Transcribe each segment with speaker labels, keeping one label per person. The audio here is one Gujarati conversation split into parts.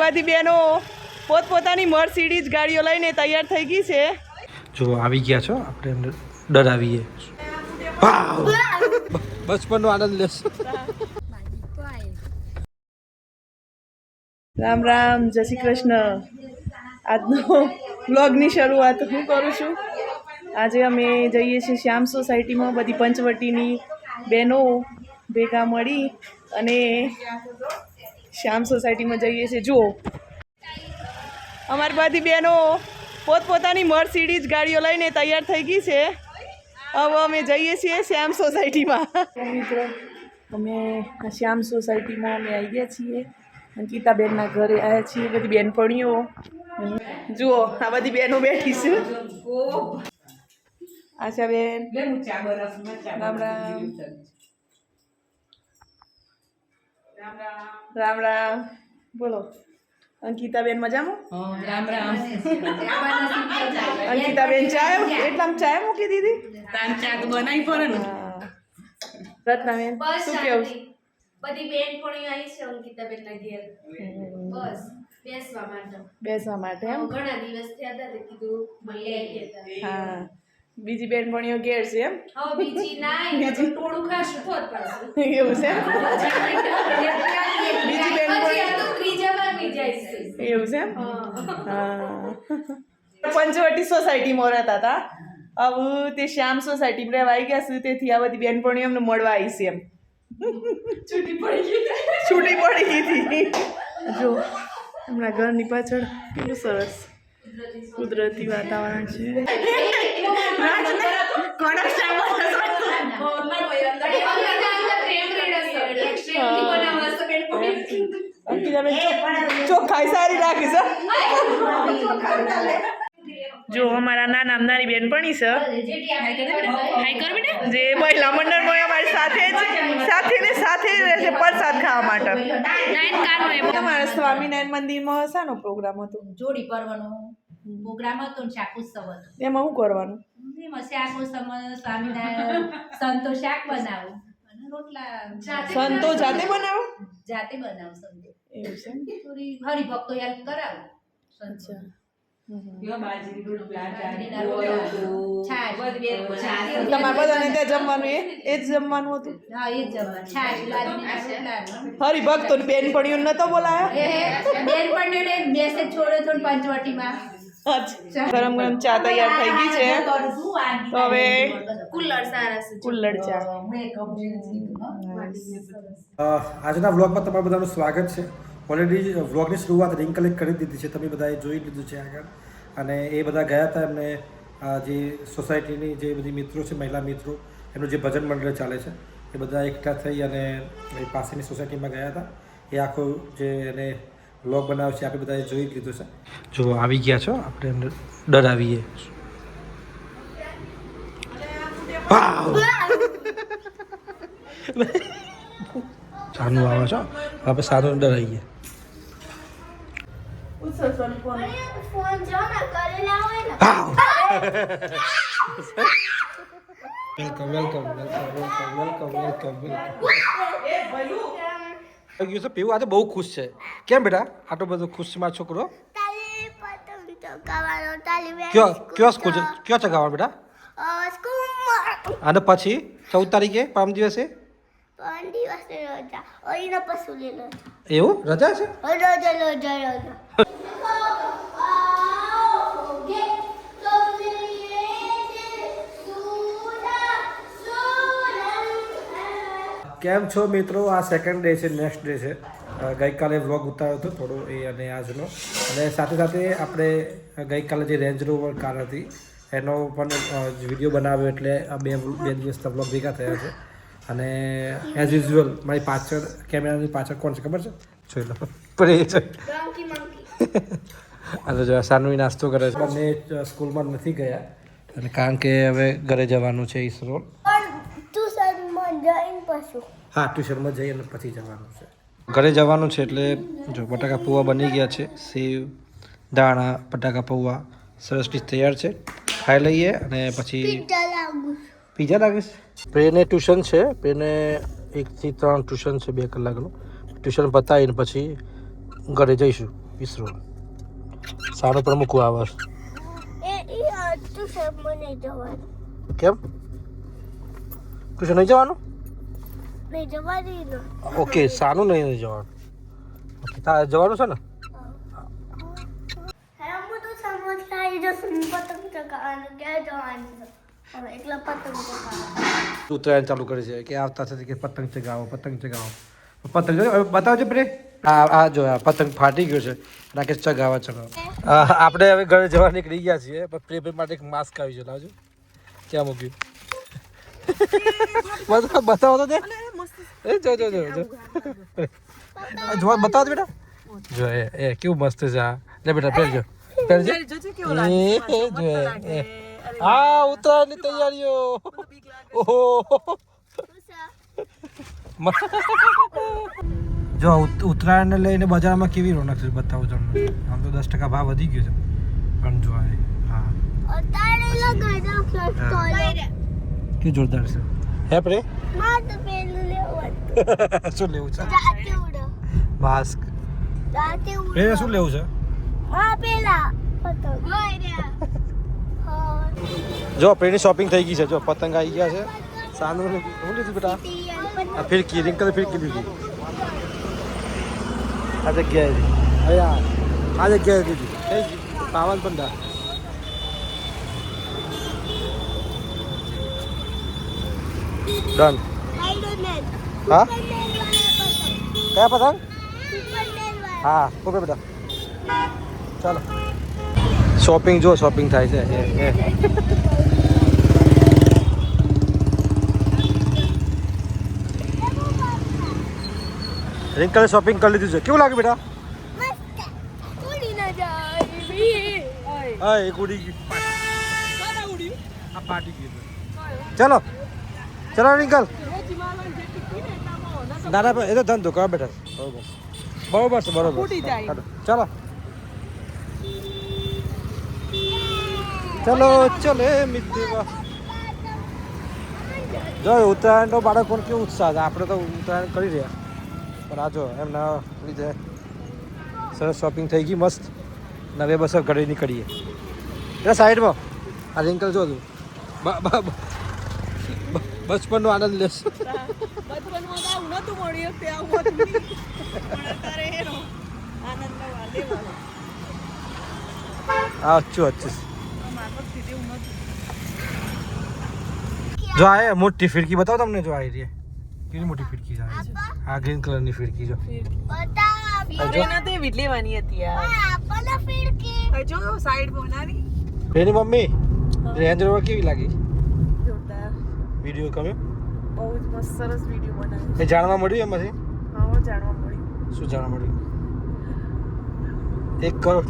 Speaker 1: બધી બહેનો પોતપોતાની મર્સિડીઝ ગાડીઓ લઈને તૈયાર થઈ ગઈ છે.
Speaker 2: જો આવી ગયા છો આપણે એમને ડરાવીએ. બચપનનો આનંદ લેશો.
Speaker 1: રામ રામ જય શ્રી કૃષ્ણ. આજનો બ્લોગની શરૂઆત હું કરું છું. આજે અમે જઈએ છીએ શ્યામ સોસાયટીમાં બધી પંચવટીની બહેનો ભેગા મળી અને શ્યામ સોસાયટીમાં જઈએ છીએ. જુઓ. અમારી બધી બહેનો પોતપોતાની મર્સિડીઝ ગાડીઓ લઈને તૈયાર થઈ ગઈ છે. હવે અમે જઈએ છીએ શ્યામ સોસાયટીમાં. મિત્રો અમે શ્યામ સોસાયટીમાં અમે આવી ગયા છીએ. અંકિતાબેનના ઘરે આવ્યા છીએ બધી બહેનપણીઓ જુઓ આ બધી બહેનો બેઠી છે. આશાબેન. રામ રામ. રામ રામ. બોલો. અંકિતાબેન મજામાં?
Speaker 3: રામ રામ
Speaker 1: અંકિતાબેન ચાય એટલા ચાય મૂકી દીધી?
Speaker 3: તાન ચા તો બનાવી પડે ને.
Speaker 1: રત્નાબેન
Speaker 4: બસ
Speaker 1: શું કેવું?
Speaker 4: બધી બેન પણ આવી છે અંકિતાબેનના ઘેર. બસ બેસવા માટે.
Speaker 1: બેસવા માટે એમ?
Speaker 4: ઘણા દિવસ થયા હતા કીધું આવીએ તારે.
Speaker 1: હા. બીજી બેનપણીઓ ઘેર છે એમ.
Speaker 4: બીજી ના આવી ટોળું ખાશું તો
Speaker 1: એવું છે બીજી બેનપણી-
Speaker 4: પછી આ તો ત્રીજામાં બી જાય છે.
Speaker 1: એવું છે પંચવટી સોસાયટીમાં રહેતા હતા. હવે તે શ્યામ સોસાયટીમાં રહેવા આવી ગયા છે તેથી આ બધી બેનપણીઓ અમને મળવા આવી છે એમ.
Speaker 4: છૂટી પડી ગઈ
Speaker 1: છૂટી પડી ગઈ હતી. જો હમણાં ઘરની પાછળ કેટલું સરસ. કુદરતી વાતાવરણ છે. ચોખ્ખાઈ સારી રાખીશ જો અમારા નાના નાની બેનપણી છે જે મહિલા મંડળમાં અમારી સાથે જ સાથે ને સાથે જ રહેશે પ્રસાદ ખાવા માટે. અમારા સ્વામિનારાયણ મંદિરમાં શાનો પ્રોગ્રામ હતો.
Speaker 5: જોડી પર્વનો પ્રોગ્રામ હતો ને શાકોત્સવ હતો.
Speaker 1: એમાં શું કરવાનું?
Speaker 5: એમાં શાકોત્સવ સ્વામિનારાયણ સંતો શાક બનાવું. અને રોટલા
Speaker 1: સંતો જાતે બનાવો?
Speaker 5: જાતે બનાવું સંતો.
Speaker 1: એવું છે
Speaker 5: થોડી હરિભક્તો યાદ કરાવો. સંતો.
Speaker 1: હરિભક્તો બેનપણીઓ નતો બોલાયો
Speaker 5: બેનપણીઓ મેસેજ છોડ્યો હતો ને પંચવટીમાં.
Speaker 1: ગરમ ગરમ ચા તૈયાર થઈ ગઈ છે. તો હવે
Speaker 4: કુલ્લર સારા છે.
Speaker 1: કુલ્લડ ચા.
Speaker 2: આજના વ્લોગમાં તમારું બધાનું સ્વાગત છે. ઓલરેડી વ્લોગની શરૂઆત રિંકલે કરી દીધી છે. તમે બધાએ જોઈ લીધું છે આગળ. અને એ બધા ગયા હતા એમને જે સોસાયટીની જે બધી મિત્રો છે મહિલા મિત્રો એનું જે ભજન મંડળ ચાલે છે એ બધા એકઠા થઈ અને એ પાસેની સોસાયટીમાં ગયા હતા. એ આખું જે એને વ્લોગ બનાવશે છે આપણે બધાએ જોઈ લીધું છે. જો આવી ગયા છો આપણે એમને ડરાવીએ. સાનું આવે છો આપણે સાનું ડરાવીએ
Speaker 1: ઉત્સવ સ્વરૂપ
Speaker 4: ફોન જો ને કરેલા હોય ને
Speaker 2: welcome welcome welcome welcome welcome welcome છે પીવું? આજે બહુ ખુશ છે. કેમ બેટા? આટલો બધો ખુશ છે મારો છોકરો? કયો કયો સ્કૂલ કયો ચગાવવાનો બેટા? અને પછી? ચૌદ તારીખે? પરમ દિવસે? એવું? રજા છે
Speaker 6: રજા રજા રજા
Speaker 2: કેમ છો મિત્રો? આ સેકન્ડ ડે છે નેક્સ્ટ ડે છે. ગઈકાલે વ્લોગ ઉતાર્યો હતો થોડો એ અને આજનો. અને સાથે સાથે આપણે ગઈકાલે જે રેન્જ રોવર કાર હતી એનો પણ વીડિયો બનાવ્યો એટલે આ બે બે દિવસના વ્લોગ ભેગા થયા છે. અને એઝ યુઝ્યુઅલ મારી પાછળ કેમેરાની પાછળ કોણ છે ખબર છે? જોઈ લો. પણ એ છે અને જો સાનવી નાસ્તો કરે છે. બંને સ્કૂલમાં નથી ગયા. અને કારણ કે હવે ઘરે જવાનું છે ઈસરોલ
Speaker 6: પણ ટ્યુશનમાં જઈને પશુ
Speaker 2: હા ટ્યુશનમાં જઈ અને પછી જવાનું છે. ઘરે જવાનું છે એટલે જો બટાકા પૌવા બની ગયા છે સેવ દાણા બટાકા પૌવા સરસ ડીશ તૈયાર છે. ખાઈ લઈએ અને પછી પીઝા લાગે. છે પ્રેને ટ્યુશન છે પ્રેને એકથી ત્રણ ટ્યુશન છે બે કલાકનું. ટ્યુશન પતાવીને પછી ઘરે જઈશું વિસરો સારો પણ મૂકવું
Speaker 6: જવાનું.
Speaker 2: કેમ? ટ્યુશન નહીં જવાનું?
Speaker 6: નહીં જવાની
Speaker 2: ઓકે સારું નહીં જવાનું. ઓકે તારે જવાનું છે ને?
Speaker 6: હું તો સમજતા આવી જશું પતંગ ચગાવવાનું ક્યાં જવાનું છે? હવે એકલા પતંગ ચગાવવાનું.
Speaker 2: ઉત્તરાયણ ચાલુ કરે છે કે આવતા કે પતંગ ચગાવો પતંગ ચગાવો. પતંગ બતાવજો પ્રે આ આ જો આ પતંગ ફાટી ગયો છે. રાકેશ ચગાવા. ચગાવો આપણે હવે ઘરે જવા નીકળી ગયા છીએ પણ પ્રે પ્રે માટે એક માસ્ક આવી છે લાવજો. ક્યાં મૂક્યું? બતાવો બતાવો તો દે. એ જો જો જો જો. જો બતાવ બેટા. જો એ એ કેવું મસ્ત છે આ. લે બેટા પહેરજો પહેરજો એ,
Speaker 1: કેવો લાગે
Speaker 2: એ, જો એ. આ ઉત્તરાયણની તૈયારીઓ. ઓહો. જો ઉત- ઉત્તરાયણને લઈને બજારમાં કેવી રોનક છે બતાવું તમને આમ તો દસ ટકા ભાવ વધી ગયો છે. પણ જો આ હા. કે જોરદાર છે. હે પ્રે? શું લેવું છે? માસ્ક એ શું લેવું છે?
Speaker 6: હા હા.
Speaker 2: જો પ્રેની શોપિંગ થઈ ગઈ છે. જો પતંગ આવી ગયા છે. સાનું શું લીધું બેટા? આ ફિરકી રિંકલ ફિરકી લીધી. આ જગ્યાએ અયા આ જગ્યાએ લીધી પાવન પંડા. ડન હા? કયા પતંગ? હા ઓકે બેટા ચાલો. શોપિંગ જો શોપિંગ થાય છે. એ રિંકલે શોપિંગ કરી લીધું છે. કેવું લાગે બેટા? હા એક ઉડી ગયું. ચલો. ચલો રિંકલ ના ના એ તો ધંધો કરો બેઠા બરોબર. બરોબર છે બરોબર ચાલો. ચલો ચલે મિત્ર. જો ઉત્તરાયણ તો બાળકોને કેવું ઉત્સાહ છે. આપણે તો ઉત્તરાયણ કરી રહ્યા. પણ આ જો એમના લીધે સરસ શોપિંગ થઈ ગઈ મસ્ત. નવે બસો ઘરે નીકળીએ. એટલે સાઈડમાં. આ રિંકલ જો તું. બચપનનો આનંદ લેશ.
Speaker 1: બચપનમાં તો આવું નહોતું મળ્યું તે આવું હતું પણ અત્યારે એનો આનંદ લેવા- લેવાનો.
Speaker 2: હા અચ્છું અચ્છું. જો આ એ મોટી ફિરકી બતાવો તમને જો આવી રહી કેવી મોટી ફિરકી આવે છે આ ગ્રીન કલરની ફિરકી જો.
Speaker 1: એના તે એવી જ લેવાની હતી
Speaker 6: ફિરકી.
Speaker 1: જો
Speaker 2: એની મમ્મી રેન્જ રોવર કેવી લાગી? વીડિયો ગમે
Speaker 1: બહુ જ મસ્ત સરસ વીડિયો બનાવ્યો
Speaker 2: એ જાણવા મળ્યું એમાંથી?
Speaker 1: હા જાણવા મળ્યું.
Speaker 2: શું જાણવા મળ્યું? એક કરોડ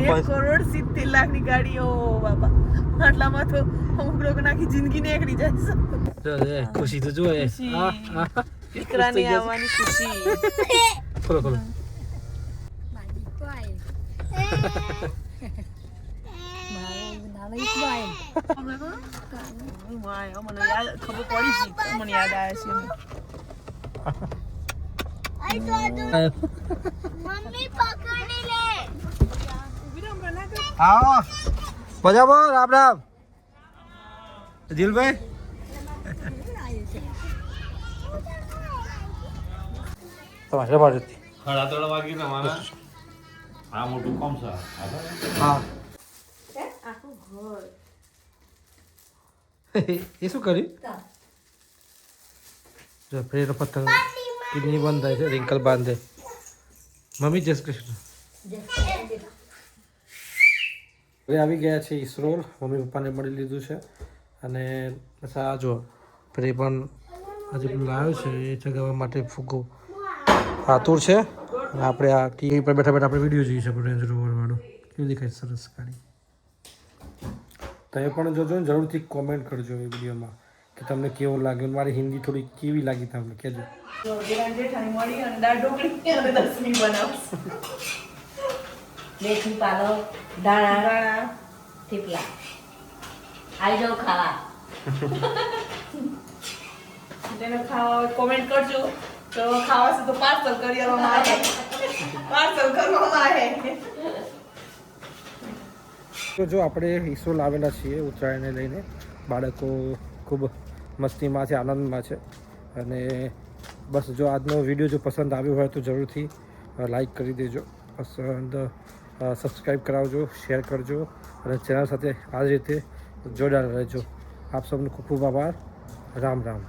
Speaker 1: એક કરોડ સિત્તેર લાખની ગાડીઓ બાબા આટલામાં તો અમુક લોકો નાખી જિંદગી નીકળી જાય છે.
Speaker 2: ખુશી તો જુઓ
Speaker 1: ખુશી.
Speaker 2: હા, હા.
Speaker 1: દીકરાની આવવાની ખુશી.
Speaker 2: ખોલો ખોલો.
Speaker 1: મને યાદ ખબર પડી તો મને યાદ આવે છે
Speaker 6: મમ્મી પકડી
Speaker 2: રામ રામ દિલભાઈ તમારે
Speaker 7: આ મોટું કોમ છે
Speaker 2: હા. એ શું કર્યું? પ્રેરો પતંગ કિડની બંધ છે રિંકલ બાંધે. મમ્મી, જય કૃષ્ણ. હવે આવી ગયા છે ઈસરોલ મમ્મી પપ્પાને મળી લીધું છે. અને આ જો પ્રે પણ હજી પણ લાવ્યો છે, એ ચગાવવા માટે ફૂગો આતુર છે. આપણે આ ટીવી પર બેઠા બેઠા આપણે વીડિયો જોઈ શકું રેન્જ રોવરવાળો કેવું દેખાય સરસ ગાડી. તમે પણ જોજો ને જરૂરથી કોમેન્ટ કરજો એ વિડીયોમાં કે તમને કેવું લાગ્યો મારી હિન્દી થોડી કેવી લાગી તમને કહેજો
Speaker 5: મેથી પાલવ દાણા
Speaker 1: દાણા
Speaker 5: થેપલા આવી જાઓ ખાવા
Speaker 1: તેને ખાવા કોમેન્ટ કરજો. તો ખાવા છે તો પાર્સલ કરી આવવામાં આવે પાર્સલ કરવામાં આવે.
Speaker 2: તો જો આપણે ઈસરો લાવેલા છીએ ઉત્તરાયણને લઈને. બાળકો ખૂબ મસ્તીમાં છે, આનંદમાં છે. અને બસ જો આજનો વીડિયો જો પસંદ આવ્યો હોય તો જરૂરથી લાઈક કરી દેજો. પસંદ સબસ્ક્રાઈબ કરાવજો, શેર કરજો. અને ચેનલ સાથે આ રીતે જોડાયેલા રહેજો. આપ સૌનો ખૂબ ખૂબ આભાર. રામ રામ.